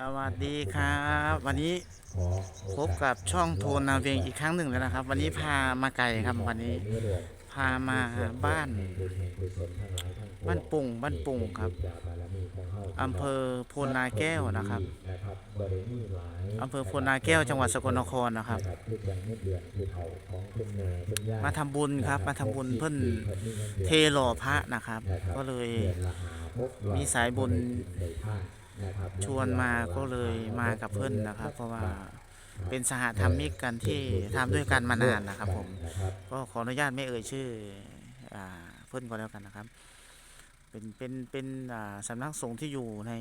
สวัสดีครับ วันนี้พบกับช่องโทนนาเวงอีกครั้งหนึ่งแล้วนะครับ วันนี้พามาไกลครับวันนี้พามาบ้าน บ้านปุ่งบ้านปุ่งครับอำเภอโพนนาแก้วนะครับอำเภอโพนนาแก้วจังหวัดสกลนครนะครับ มาทำบุญครับ มาทำบุญเพิ่นเทหล่อพระนะครับ ก็เลยมีสายบุญ ชวนมาก็เลยมากับเพื่อนนะครับ เพราะว่าเป็นสหธรรมิกกันที่ทำด้วยกันมานานนะครับ ผม ก็ขออนุญาตไม่เอ่ยชื่ออ่าเพื่อนก็แล้วกันนะครับ เป็นเป็นเป็นอ่าสำนักสงฆ์ที่อยู่ใน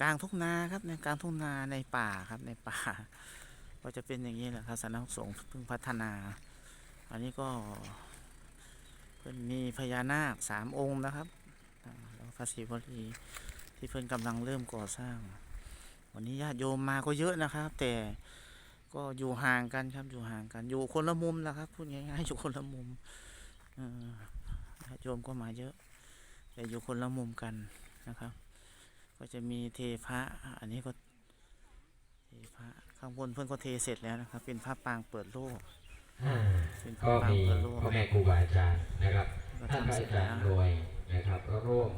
กลางทุ่งนาครับ ในกลางทุ่งนาในป่าครับ ในป่า ก็จะเป็นอย่างนี้แหละครับสำนักสงฆ์เพิ่งพัฒนา อันนี้ก็เพิ่นมีพญานาคสามองค์นะครับอ่าแล้วพระศิวลี ที่เพิ่นกำลังเริ่มก่อสร้าง วันนี้ญาติโยมมาก็เยอะนะครับ แต่ก็อยู่ห่างกันครับอยู่ห่างกัน อยู่คนละมุมนะครับพูดง่ายๆอยู่คนละมุมเออญาติโยมก็มาเยอะ แต่อยู่คนละมุมกันนะครับ ก็จะมีเทพระอันนี้ก็เทพระข้างบนเพื่อนก็เทเสร็จแล้วนะครับ เป็นพระปางเปิดโลกอ่าเป็นพก็ระปางมีเปิดโลกพ่อแม่ครูบาอาจารย์นะครับก็ท่านพระทำเสร็อาจจาแล้รวย์รวยนะครับก็ร่วม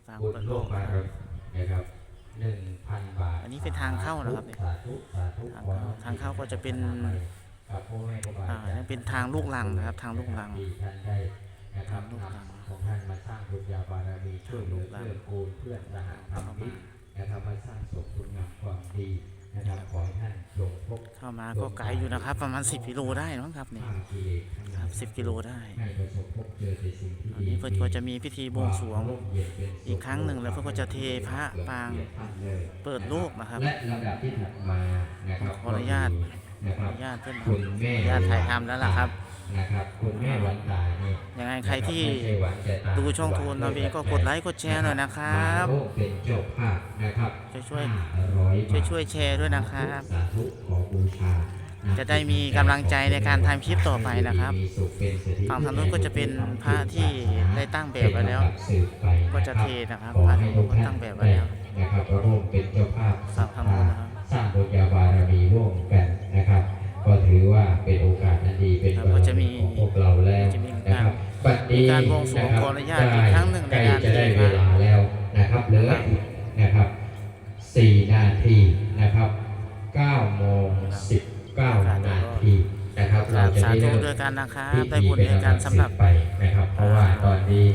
เป็นพระปางบุญเปิดโลร่วมกบานะครรับมีนะครับหนึ่งพันบาทอันนี้เป็นทางเข้านะครับเนี่ยสาธุสาธุทางเข้าทางเข้าก็จะเป็นครับพ่อแม่ครูบาอ่าอาจารย์นั่นเป็นทางลูกรังนะครับทางลูกรังที่ท่านได้นะครับทางลูกรัง นำของท่านมาสร้างบุญญาบารมีช่วยเหลือทางลูกรังเพื่อนกูลเพื่อนสหธรรมิกนะครับมาสร้างสมคุณงามความดีนะครับขอให้ท่านจงพบ เข้ามาก็ไกลอยู่นะครับ ประมาณ 10กิโลได้มั้งครับนี่ข้ามกิเลสทั้งหคลารัยบ10กิโลได้ให้ประสบพบเจอแต่สิ่งที่อันดีนี้เพื่อนก็จะมีพิธีบวงสรวงอีกครั้งหนึ่งแล้วเพื่อนก็จะเทพระปางเปิดโลกนะครับและลำดับที่ถัดมานะครับขออนุญาตนะคขอรัอบนุญาตเพื่อนคุณแม่ขออนุญาตถ่ายทำแล้วล่ะครับ นะครับคุณแม่วันตายนี่ยังไงใครที่ไม่ใช่วันแต่ตายดูช่องโทนนาวีก็กดไลค์กดแชร์หน่อยนะครับมาร่วมเป็นเจ้าภาพนะครับช่วยร้อยบาทช่วยๆแชร์ด้วยนะครับสาธุขอบูชาจะได้มีกำลังใจในการทำคลิปต่อไปนะครับมีสุขเป็นเศรษฐีฝั่งทางนู้นก็จะเป็นพระที่ได้ตั้งแบบไว้แล้วสืบไปก็จะเทนะครับขอพระให้ที่ทุกก็ท่าตั้นงแบบไว้แล้วนะครับร่วมเป็นเจ้าภาพฝั่งทางนู้นนะครับสร้างบุญญาบารมี มีการบวงสรวงะคบขออนุญาตอีกครั้งหนึ่งในใกล้การจะได้ที่เวลาแล้วนะครับเหลืออีกนะครับสี่นาทีนะครับเก้าโมงสิบเก้านาทีนะครับกราบจะสาได้ธุเริ่มด้วยกันนะครับพิได้ธีบุญด้วยกันสำหรับไปนะครับ เพราะว่าตอนนี้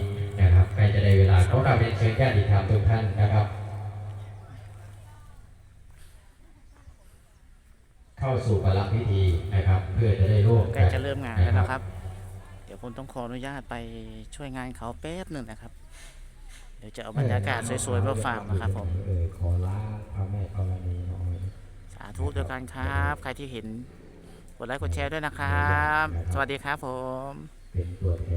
นะครับใกล้จะได้เวลาขอกราบเรียนเชิญญาติธรรมทุกท่านนะครับ เข้าสู่ประลัพิธีนะครับ เพื่อจะได้ร่วมใกล้จะเริ่มงานแล้วนะครับ เดี๋ยวผมต้องขออนุญาตไปช่วยงานเขาแป๊บหนึ่งนะครับ เดี๋ยวจะเอาบรรยากาศสวยๆมาฝากนะครับผมเออขอลาพระแม่ธรณีน้อยสาธุด้วยกันครับ ใครที่เห็นกดไลค์กดแชร์ด้วยนะครับ สวัสดีครับผมเป็นตัวแทน